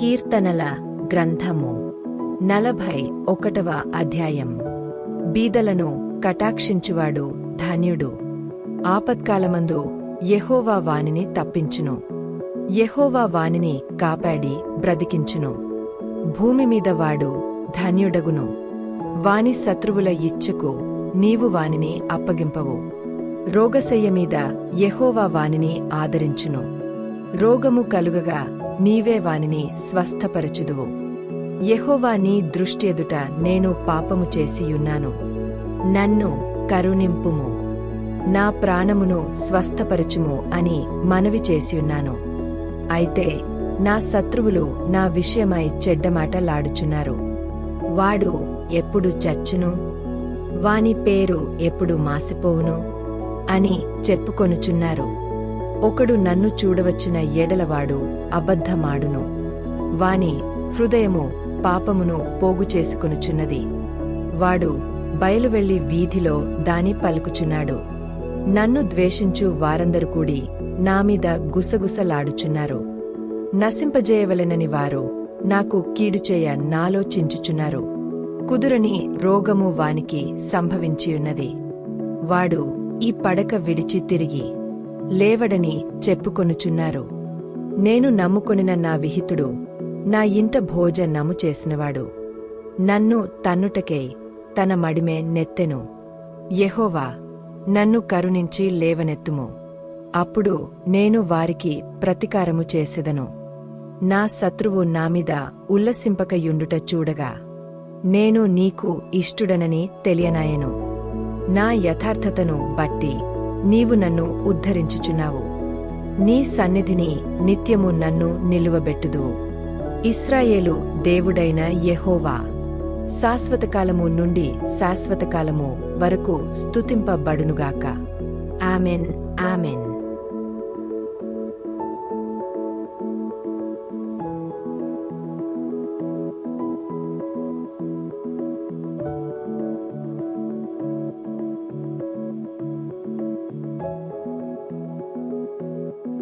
కీర్తనల గ్రంథము. నలభై ఒకటవ అధ్యాయం. బీదలను కటాక్షించువాడు ధన్యుడు. ఆపత్కాలమందు యహోవా వానిని తప్పించును. యహోవా వానిని కాపాడి బ్రతికించును. భూమి మీద వాడు ధన్యుడగును. వాని శత్రువుల ఇచ్చుకు నీవు వానిని అప్పగింపవు. రోగశయ్య మీద యహోవా వానిని ఆదరించును. రోగము కలుగగా నీవే వానిని స్వస్థపరచుదువు. యహోవా నీ దృష్టి ఎదుట నేను పాపము చేసియున్నాను. నన్ను కరుణింపుము. నా ప్రాణమును స్వస్థపరచుము అని మనవి చేసియున్నాను. అయితే నా శత్రువులు నా విషయమై చెడ్డమాటలాడుచున్నారు వాడు ఎప్పుడు చచ్చును? వాని పేరు ఎప్పుడు మాసిపోవును? అని చెప్పుకొనుచున్నారు. ఒకడు నన్ను చూడవచ్చిన ఎడలవాడు అబద్ధమాడును. వాని హృదయము పాపమును పోగు చేసుకొనుచున్నది. వాడు బయలువెళ్ళి వీధిలో దాని పలుకుచున్నాడు. నన్ను ద్వేషించు వారందరు కూడి నామీద గుసగుసలాడుచున్నారు. నశింపజేయవలెనని వారు నాకు కీడుచేయ నాలోచించుచున్నారు కుదురని రోగము వానికి సంభవించియున్నది. వాడు ఈ పడక విడిచి తిరిగి లేవడని చెప్పుకొనుచున్నారు. నేను నమ్ముకొనిన నా విహితుడు నా ఇంట భోజనము చేసినవాడు. నన్ను తన్నుటకై తన మడిమే నెత్తెను. యెహోవా నన్ను కరుణించి లేవనెత్తుము. అప్పుడు నేను వారికి ప్రతికారము చేసెదను. నా శత్రువు నామీద ఉల్లసింపకయుండుట చూడగా నేను నీకు ఇష్టుడనని తెలియనాయను. నా యథార్థతను బట్టి నీవు నన్ను ఉద్ధరించుచున్నావు. నీ సన్నిధిని నిత్యము నన్ను నిలువబెట్టుదువు. ఇస్రాయేలు దేవుడైన యెహోవా శాశ్వతకాలము నుండి శాశ్వతకాలము వరకు స్తుతింపబడునుగాక. Amen amen.